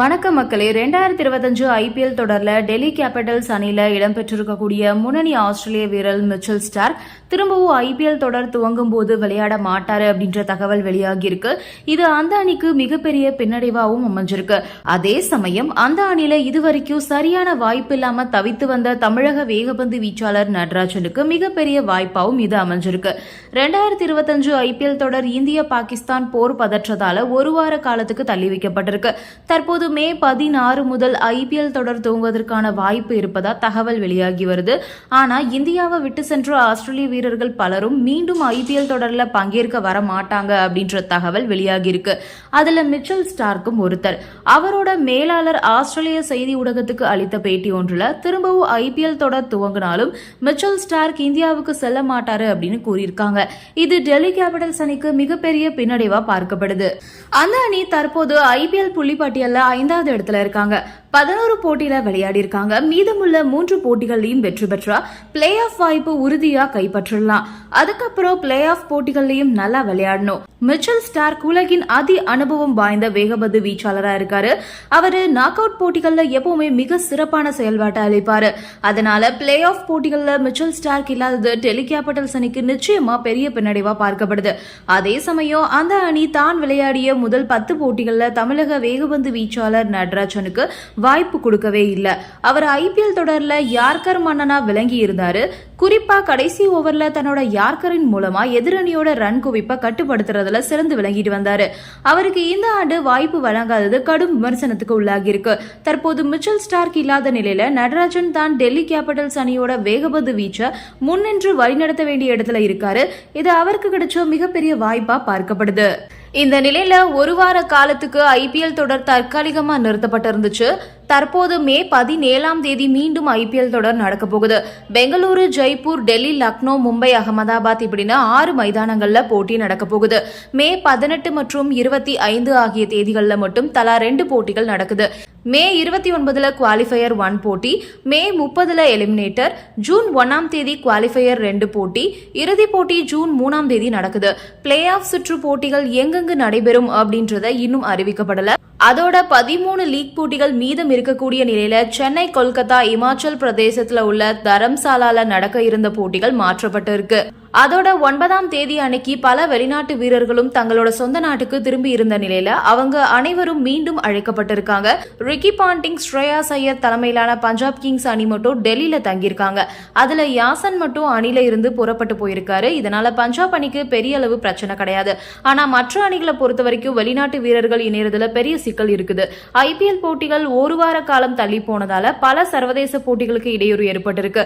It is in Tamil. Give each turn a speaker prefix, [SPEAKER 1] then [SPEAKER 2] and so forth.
[SPEAKER 1] வணக்கம் மக்களே ரெண்டாயிரத்தி இருபத்தஞ்சு ஐபிஎல் தொடரில் டெல்லி கேபிட்டல்ஸ் அணியில் இடம்பெற்றிருக்கக்கூடிய முன்னணி ஆஸ்திரேலிய வீரர் மிச்சல் ஸ்டார் திரும்பவும் ஐபிஎல் தொடர் துவங்கும் போது விளையாட மாட்டாரு அப்படின்ற தகவல் வெளியாகியிருக்கு. இது அந்த அணிக்கு மிகப்பெரிய பின்னடைவாகவும் அமைஞ்சிருக்கு. அதே சமயம் அந்த அணியில இதுவரைக்கும் சரியான வாய்ப்பு இல்லாம தவித்து வந்த தமிழக வேகப்பந்து வீச்சாளர் நடராஜனுக்கு மிகப்பெரிய வாய்ப்பாகவும் இது அமைஞ்சிருக்கு. ரெண்டாயிரத்தி இருபத்தஞ்சு ஐபிஎல் தொடர் இந்திய பாகிஸ்தான் போர் பதற்றத்தால ஒரு வார காலத்துக்கு தள்ளி வைக்கப்பட்டிருக்கு. தற்போது மே பதினாறு முதல் ஐபிஎல் தொடர் துவங்குவதற்கான வாய்ப்பு இருப்பதா தகவல் வெளியாகி வருது. ஆனா இந்தியாவை விட்டு சென்ற ஆஸ்திரேலிய வீரர்கள் பலரும் மீண்டும் ஐபிஎல் தொடர்ல பங்கேற்க வர மாட்டாங்க அப்படின்ற தகவல் வெளியாகி இருக்கு. அதுல மிச்சல் ஸ்டார்க்கும் ஒருத்தர். அவரோட மேலாளர் ஆஸ்திரேலிய செய்தி ஊடகத்துக்கு அளித்த பேட்டி ஒன்றுல திரும்பவும் ஐபிஎல் தொடர் துவங்கினாலும் மிச்சல் ஸ்டார்க் இந்தியாவுக்கு செல்ல மாட்டாரு அப்படின்னு கூறியிருக்காங்க. இது டெல்லி கேபிட்டல்ஸ் அணிக்கு மிகப்பெரிய பின்னடைவா பார்க்கப்படுது. அந்த அணி தற்போது ஐபிஎல் புள்ளிப்பட்டியலில் ஐந்தாவது இடத்துல இருக்காங்க. பதினோரு போட்டியில விளையாடி இருக்காங்க. மீதமுள்ள மூன்று போட்டிகள்லயும் வெற்றி பெற்றா பிளே ஆஃப் வாய்ப்பு உறுதியா கைப்பற்றலாம் அதுக்கப்புறம் பிளே ஆஃப் போட்டிகள்லயும் நல்லா விளையாடணும். மிச்சல் ஸ்டார்க் உலகின் அதி அனுபவம் வாய்ந்த வேகபந்து வீச்சாளரா இருக்காரு. அவரு நாக் அவுட் போட்டிகள்ல எப்பவுமே மிக சிறப்பான செயல்பாட்டை அளிப்பாரு. அதனால பிளே ஆஃப் போட்டிகள்ல மிச்சல் ஸ்டார்க் இல்லாதது டெல்லி கேபிட்டல்ஸ் அணிக்கு நிச்சயமா பெரிய பின்னடைவா பார்க்கப்படுது. அதே சமயம் அந்த அணி தான் விளையாடிய முதல் பத்து போட்டிகள்ல தமிழக வேகபந்து வீச்சாளர் நடராஜனுக்கு வாய்ப்பு கொடுக்கவே இல்லை. அவர் ஐபிஎல் தொடரில் யார்கர் மன்னனா விளங்கி இருந்தாரு. குறிப்பா கடைசி ஓவர்ல தன்னோட யார்கரின் மூலமா எதிரணியோட ரன் குவிப்பை கட்டுப்படுத்துறதுல சிறந்து விளங்கிட்டு வந்தாரு. அவருக்கு இந்த ஆண்டு வாய்ப்பு வழங்காதது கடும் விமர்சனத்துக்கு உள்ளாகி இருக்கு தற்போது மிச்சல் ஸ்டார்க் இல்லாத நிலையில நடராஜன் தான் டெல்லி கேபிட்டல்ஸ் அணியோட வேகபந்து வீச்ச முன்னின்று வழிநடத்த வேண்டிய இடத்துல இருக்காரு. இது அவருக்கு கிடைச்ச மிகப்பெரிய வாய்ப்பா பார்க்கப்படுது. இந்த நிலையில ஒரு வார காலத்துக்கு ஐபிஎல் தொடர் தற்காலிகமா நிறுத்தப்பட்டிருந்துச்சு. தற்போது மே பதினேழாம் தேதி மீண்டும் ஐபிஎல் தொடர் நடக்க போகுது. பெங்களூரு ஜெய்ப்பூர் டெல்லி லக்னோ மும்பை அகமதாபாத் இப்படின்னு ஆறு மைதானங்கள்ல போட்டி நடக்க போகுது. மே பதினெட்டு மற்றும் இருபத்தி ஐந்து ஆகிய தேதிகளில் மட்டும் தலா ரெண்டு போட்டிகள் நடக்குது. மே இருபத்தி ஒன்பதுல குவாலிஃபையர் ஒன் போட்டி மே முப்பதுல எலிமினேட்டர் ஜூன் ஒன்றாம் தேதி குவாலிஃபயர் ரெண்டு போட்டி இறுதிப் போட்டி ஜூன் மூணாம் தேதி நடக்குது. பிளே ஆஃப் சுற்று போட்டிகள் எங்கெங்கு நடைபெறும் அப்படின்றத இன்னும் அறிவிக்கப்படல. அதோட பதிமூணு லீக் போட்டிகள் மீதம் இருக்கக்கூடிய நிலையில சென்னை கொல்கத்தா இமாச்சல் பிரதேசத்துல உள்ள தரம்சாலால நடக்க இருந்த போட்டிகள் மாற்றப்பட்டு இருக்கு அதோட ஒன்பதாம் தேதி அன்னைக்கு பல வெளிநாட்டு வீரர்களும் தங்களோட சொந்த நாட்டுக்கு திரும்பி இருந்த நிலையில அவங்க அனைவரும் மீண்டும் அழைக்கப்பட்டிருக்காங்க. ரிக்கி பாண்டிங் ஸ்ரேயா சையர் தலைமையிலான பஞ்சாப் கிங்ஸ் அணி மட்டும் டெல்லியில தங்கியிருக்காங்க. அதுல யாசன் மட்டும் அணில இருந்து புறப்பட்டு போயிருக்காரு. இதனால பஞ்சாப் அணிக்கு பெரிய அளவு பிரச்சனை கிடையாது. ஆனா மற்ற அணிகளை பொறுத்த வரைக்கும் வெளிநாட்டு வீரர்கள் இணையறதுல பெரிய சிக்கல் இருக்குது. ஐபிஎல் போட்டிகள் ஒரு வார காலம் தள்ளி போனதால பல சர்வதேச போட்டிகளுக்கு இடையூறு ஏற்பட்டிருக்கு.